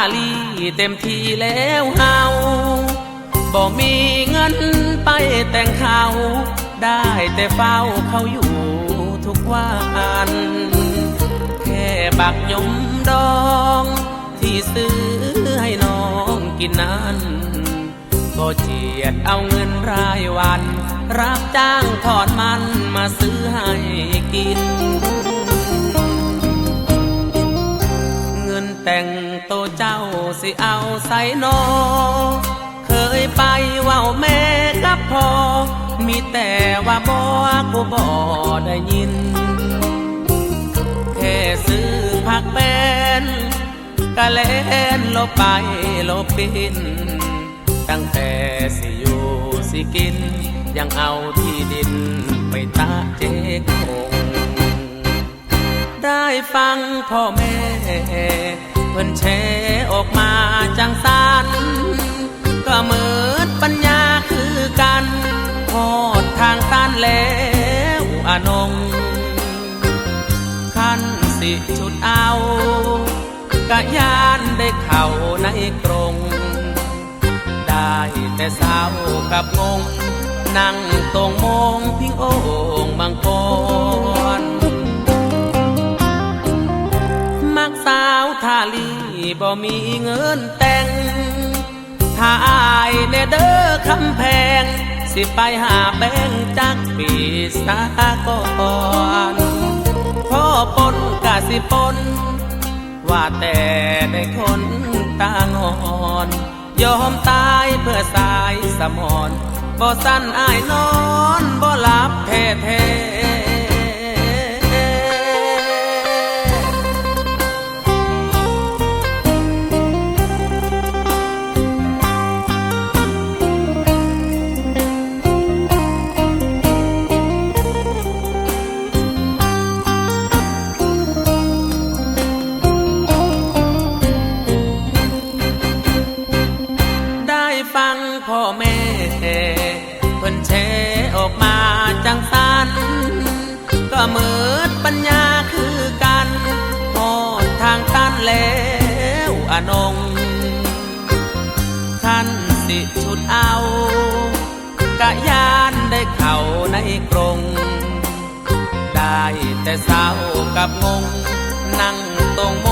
าลีเต็มทีแล้วเฮาบ่มีเงินไปแต่งเขาได้แต่เฝ้าเขาอยู่ทุกวันแค่บักยมดอง ที่ซื้อให้น้องกินนั้นก็เจียดเอาเงินรายวัน รับจ้างถอนมันมาซื้อให้กิน สิเอาใส่นอ เคยไปเว่าแม่กับพ่อ มีแต่ว่าบ่กูบ่ได้ยิน แค่ซื้อผักเป็นกะเล่นลบไปลบปิน ตั้งแต่สิอยู่สิกิน ยังเอาที่ดินไปตาเจ๊กงได้ฟังพ่อแม่ เพิ่นแชร์อก จังสันก็เหมือนปัญญาคือกันพอดทางตันแล้วอนงขั้นสิชุดเอากะยานได้เข่าในกรงได้แต่สาวกับงง นั่งตรงมองพิงโอ่งบางกร ลีบ่มีเงินแต่งถ้าอายเนเด้อคำแพง สิไปหาแบงจักปีสากอนพ่อปนกะสิปน ว่าแต่ได้คนตางอนยอมตายเพื่อสายสมอนบ่สั้นอายนอนบ่หลับแท้ ฟังพ่อแม่เพิ่นแชออกมาจังสันก็เหมือนปัญญาคือกันหอดทางตันแล้วอนงท่านสิชุดเอากะยานได้เข่าในกรงได้แต่เศร้ากับงงนั่งตรง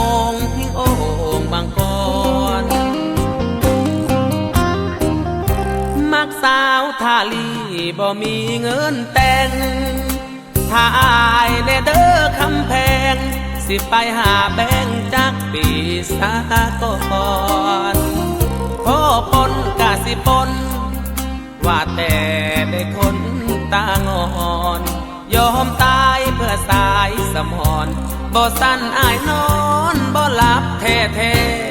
สาวทาลีบ่มีเงินแต่ง ถ้าอายแน่เด้อคำแพง สิไปหาแบงจักปีสาก่อนพอปนกะสิปน ว่าแต่ได้คนตางอน ยอมตายเพื่อสายสมอนบ่สั้นอายนอนบ่หลับแท้แท้